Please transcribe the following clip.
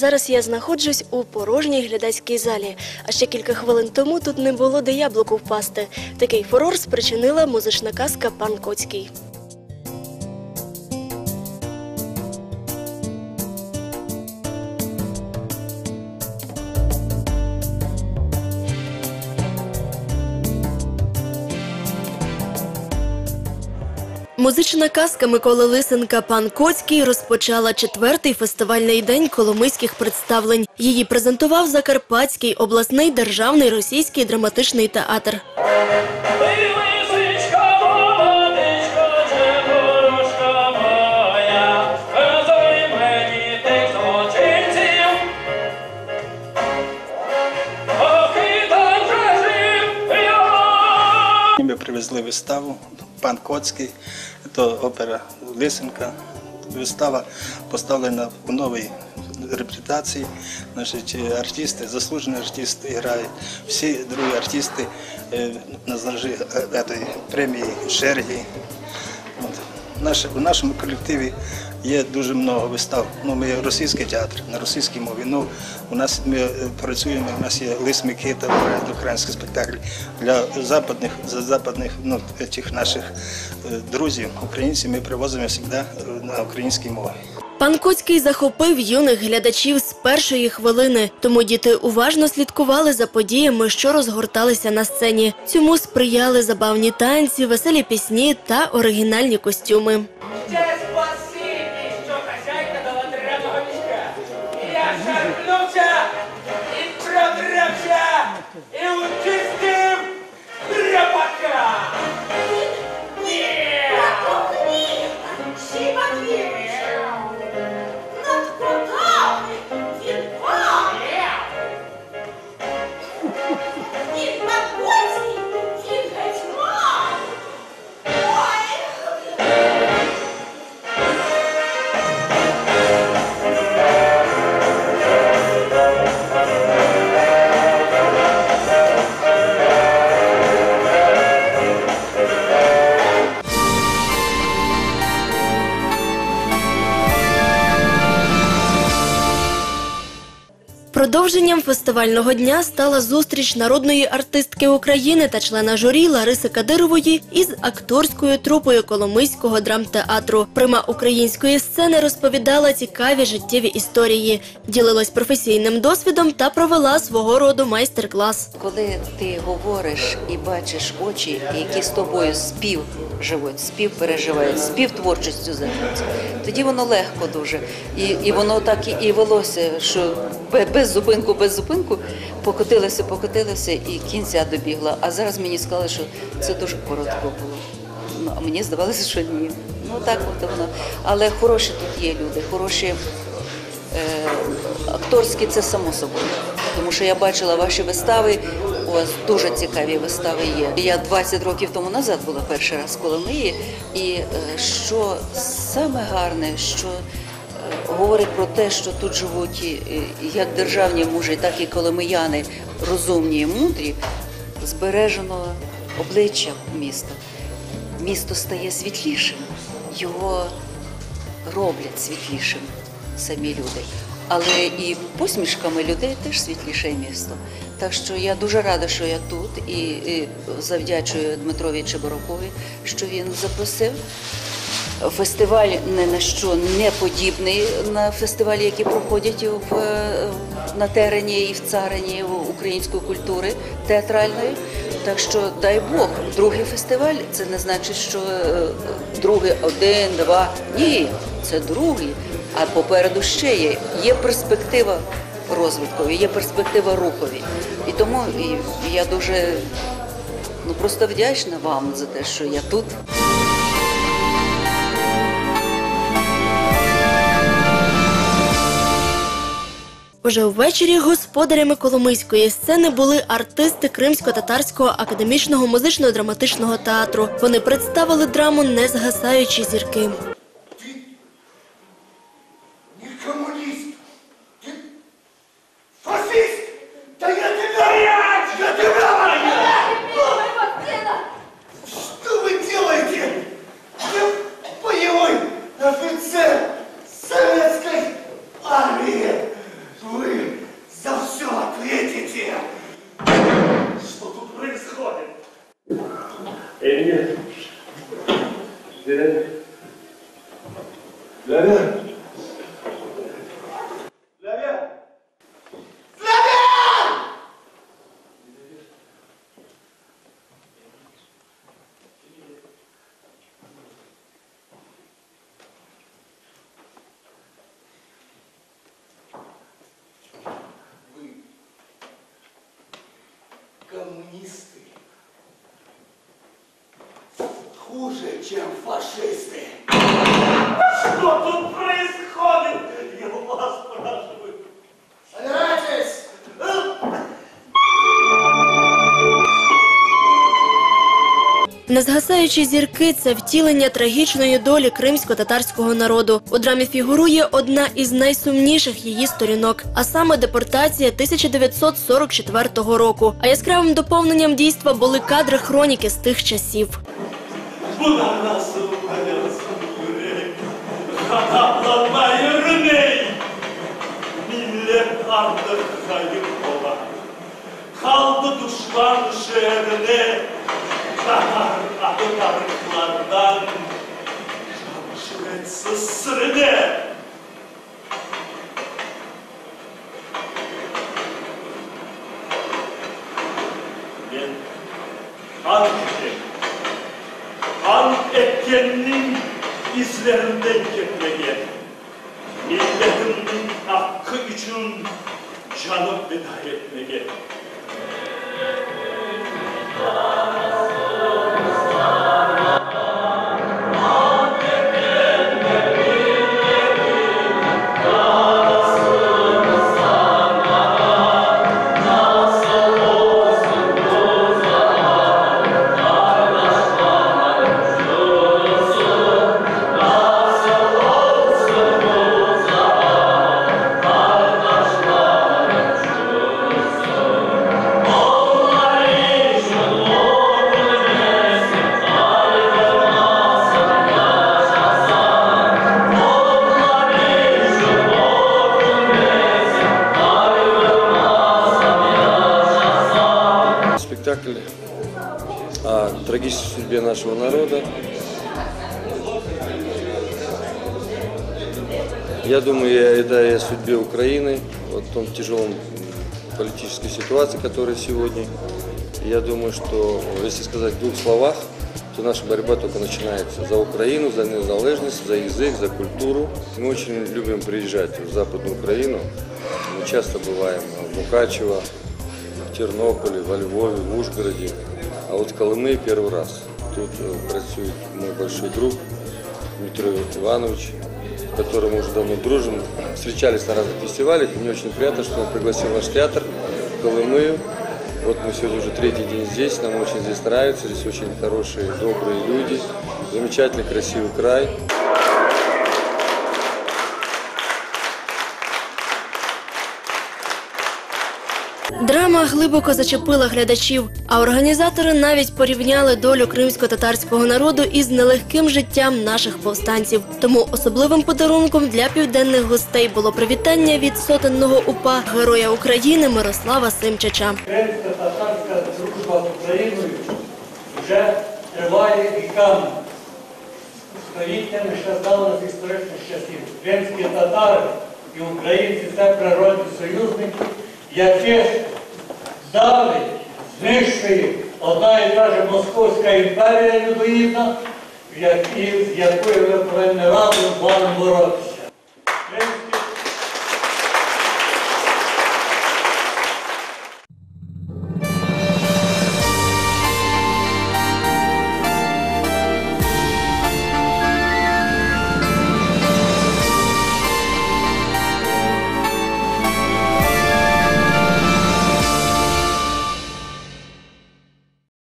Зараз я знаходжусь у порожній глядацькій залі. А ще кілька хвилин тому тут не було де яблуку впасти. Такий фурор спричинила музична казка Пан Коцький. Музична казка Миколи Лисенка Пан Коцький розпочала четвертий фестивальний день коломийських представлень. Її презентував Закарпатський обласний державний російський драматичний театр. Ми привезли виставу Пан Коцький, то опера Лисенка. Вистава поставлена в новій реабілітації. Значить, артисти, заслужені артисти грають. Всі другі артисти е, на знажі е, премії Шергі. У нашому колективі є дуже багато вистав. Ну, ми російський театр на російській мові. Ну, у нас ми е, працюємо, у нас є лист Микита, грають українські спектаклі. Для западних, за западних ну, тих наших е, друзів, українців, ми привозимо завжди е, на українській мові. Пан Коцький захопив юних глядачів з першої хвилини, тому діти уважно слідкували за подіями, що розгорталися на сцені. Цьому сприяли забавні танці, веселі пісні та оригінальні костюми. Продовженням фестивального дня стала зустріч народної артистки України та члена журі Лариси Кадирової із акторською трупою Коломийського драмтеатру. Прима української сцени розповідала цікаві життєві історії, ділилась професійним досвідом та провела свого роду майстер-клас. Коли ти говориш і бачиш очі, які з тобою спів живуть, спів переживають, спів творчістю займаються, тоді воно легко дуже. І, і воно так і, велося, що без зупинку, без зупинку покотилося, покотилося і кінця добігла. А зараз мені сказали, що це дуже коротко було. Ну, а мені здавалося, що ні. Ну так от воно. Але хороші тут є люди, хороші е, акторські це само собою. Тому що я бачила ваші вистави, у вас дуже цікаві вистави є. Я 20 років тому назад була перший раз в Коломиї, і е, що саме гарне, що говорить про те, що тут живуть як державні мужі, так і коломияни розумні і мудрі, збережено обличчя міста. Місто стає світлішим, його роблять світлішим самі люди. Але і посмішками людей теж світліше місто. Так що я дуже рада, що я тут, і завдячую Дмитрові Чеборокові, що він запросив. Фестиваль не на що не подібний на фестивалі, які проходять в, е, на терені і в царині української культури театральної. Так що дай Бог, другий фестиваль це не значить, що е, другий один, два. Ні, це другий. А попереду ще є. Є перспектива розвиткові, є перспектива рухові. І тому я дуже ну просто вдячна вам за те, що я тут. Уже ввечері господарями Коломийської сцени були артисти Кримсько-татарського академічного музично-драматичного театру. Вони представили драму «Не згасаючі зірки. Коммунисты хуже, чем фашисты. Что тут происходит? Незгасаючі зірки це втілення трагічної долі кримсько-татарського народу. У драмі фігурує одна із найсумніших її сторінок, а саме депортація 1944 року. А яскравим доповненням дійства були кадри хроніки з тих часів. Kaldı düşman şehrine. varlıklardan şüphesiz sırrını ben an ettim. An etkenin izlerinden gitmeye Спектакль о трагической судьбе нашего народа. Я думаю, это и о судьбе Украины, вот в том тяжелом м, политической ситуации, которая сегодня. Я думаю, что если сказать в двух словах, то наша борьба только начинается за Украину, за незалежность, за язык, за культуру. Мы очень любим приезжать в Западную Украину. Мы часто бываем в Мукачево, в Тернополе, во Львове, в Ужгороде. А вот в Колымы первый раз. Тут э, працюет мой большой друг Дмитрий Иванович, с которым уже давно дружим. Встречались на разных фестивалях. И мне очень приятно, что он пригласил наш театр в Колымы. Вот мы сегодня уже третий день здесь. Нам очень здесь нравится. Здесь очень хорошие, добрые люди. Замечательный, красивый край. Драма глибоко зачепила глядачів, а організатори навіть порівняли долю кримсько-татарського народу із нелегким життям наших повстанців. Тому особливим подарунком для південних гостей було привітання від сотенного упа героя України Мирослава Симчича. Кримсько-татарська дружба з Україною вже триває віками. Століттями ще стало з історичних часів. Кримські татари і українці це природні союзники, які давить, знищує одна і та ж Московська імперія людоїдна, в якої ми повинні разом з вами боротися.